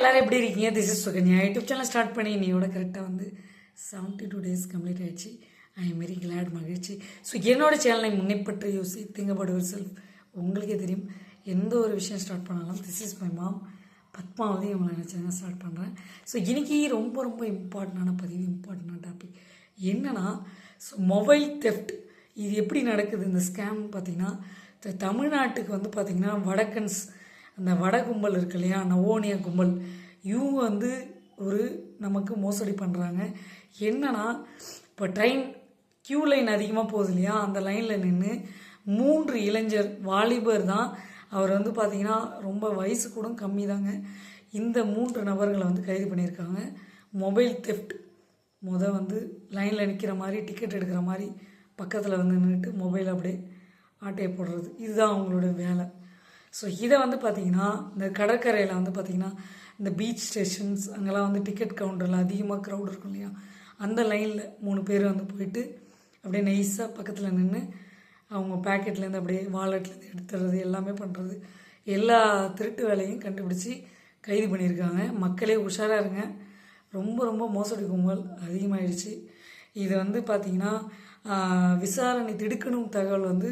எல்லாரும் எப்படி இருக்கீங்க? This is Sukanya. YouTube channel start பண்ணி இன்னையோட கரெக்டாக வந்து செவன்ட்டி டூ டேஸ் கம்ப்ளீட் ஆயிடுச்சு. ஐ எம் வெரி கிளாட் மகிழ்ச்சி. ஸோ என்னோட சேனலை முன்னைப்பற்றி யோசி திங்க் அபவுட் யுவர் செல்ஃப் உங்களுக்கே தெரியும். எந்த ஒரு விஷயம் ஸ்டார்ட் பண்ணாலும் this is my mom Padmavathi இவங்களை நினச்சாங்க ஸ்டார்ட் பண்ணுறேன் ஸோ இன்றைக்கி ரொம்ப ரொம்ப இம்பார்ட்டண்டான பதிவு இம்பார்ட்டண்டான டாபிக் என்னன்னா ஸோ மொபைல் தெஃப்ட் இது எப்படி நடக்குது? இந்த ஸ்கேம் பார்த்தீங்கன்னா த- தமிழ்நாட்டுக்கு வந்து பார்த்திங்கன்னா வடக்கன்ஸ் அந்த வட கும்பல் இருக்கு இல்லையா? நவோனியா கும்பல். இவங்க வந்து ஒரு நமக்கு மோசடி பண்ணுறாங்க என்னன்னா இப்போ ட்ரெயின் கியூ லைன் அதிகமாக போகுது இல்லையா? அந்த லைனில் நின்று மூன்று இளைஞர் வாலிபர் தான் அவர் வந்து பார்த்திங்கன்னா ரொம்ப வயசு கூட கம்மி தாங்க இந்த மூன்று நபர்களை வந்து கைது பண்ணியிருக்காங்க. மொபைல் தெஃப்ட் முத வந்து லைனில் நிற்கிற மாதிரி டிக்கெட் எடுக்கிற மாதிரி பக்கத்தில் வந்து நின்றுட்டு மொபைல் அப்படியே ஆட்டையை போடுறது. இதுதான் அவங்களோட வேலை. ஸோ இதை வந்து பார்த்திங்கன்னா இந்த கடற்கரையில் வந்து பார்த்திங்கன்னா இந்த பீச் ஸ்டேஷன்ஸ் அங்கெல்லாம் வந்து டிக்கெட் கவுண்டரில் அதிகமாக க்ரௌட் இருக்கும் இல்லையா? அந்த லைனில் மூணு பேர் வந்து போயிட்டு அப்படியே நைஸாக பக்கத்தில் நின்று அவங்க பேக்கெட்லேருந்து அப்படியே வாலெட்லேருந்து எடுத்துறது எல்லாமே பண்ணுறது எல்லா திருட்டு வேலையும் கண்டுபிடிச்சி கைது பண்ணியிருக்காங்க. மக்களே உஷாராக இருங்க. ரொம்ப ரொம்ப மோசடி கும்பல் அதிகமாகிடுச்சு இது வந்து பார்த்திங்கன்னா விசாரணை திடுக்கணும் தகவல் வந்து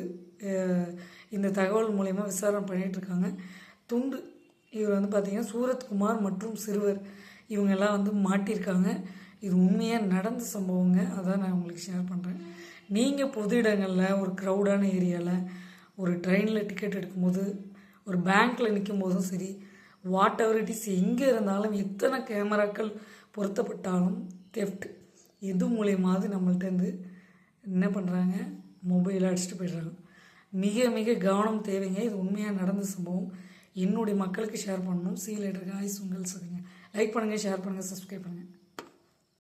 இந்த தகவல் மூலயமா விசாரணை பண்ணிகிட்டு இருக்காங்க துண்டு இவர் வந்து பார்த்திங்கன்னா சூரத்குமார் மற்றும் சிறுவர் இவங்க எல்லாம் வந்து மாட்டியிருக்காங்க. இது உண்மையாக நடந்த சம்பவங்க? அதான் நான் உங்களுக்கு ஷேர் பண்ணுறேன் நீங்கள் பொது இடங்களில் ஒரு க்ரௌடான ஏரியாவில் ஒரு ட்ரெயினில் டிக்கெட் எடுக்கும்போது ஒரு பேங்க்கில் நிற்கும் போதும் சரி வாட் எவர் இட் இஸ் எங்கே இருந்தாலும் எத்தனை கேமராக்கள் பொருத்தப்பட்டாலும் தெஃப்ட் எது மூலியமாவது நம்மள்ட்டேருந்து என்ன பண்ணுறாங்க மொபைலை அடிச்சுட்டு போயிடுறாங்க. மிக மிக கவனம் தேவைங்க. இது உண்மையாக நடந்த சம்பவம். என்னுடைய மக்களுக்கு ஷேர் பண்ணணும். சீ லேட்டர் காய்ஸ் உங்கள் சொல்லுங்கள் லைக் பண்ணுங்கள் ஷேர் பண்ணுங்கள் சப்ஸ்கிரைப் பண்ணுங்கள்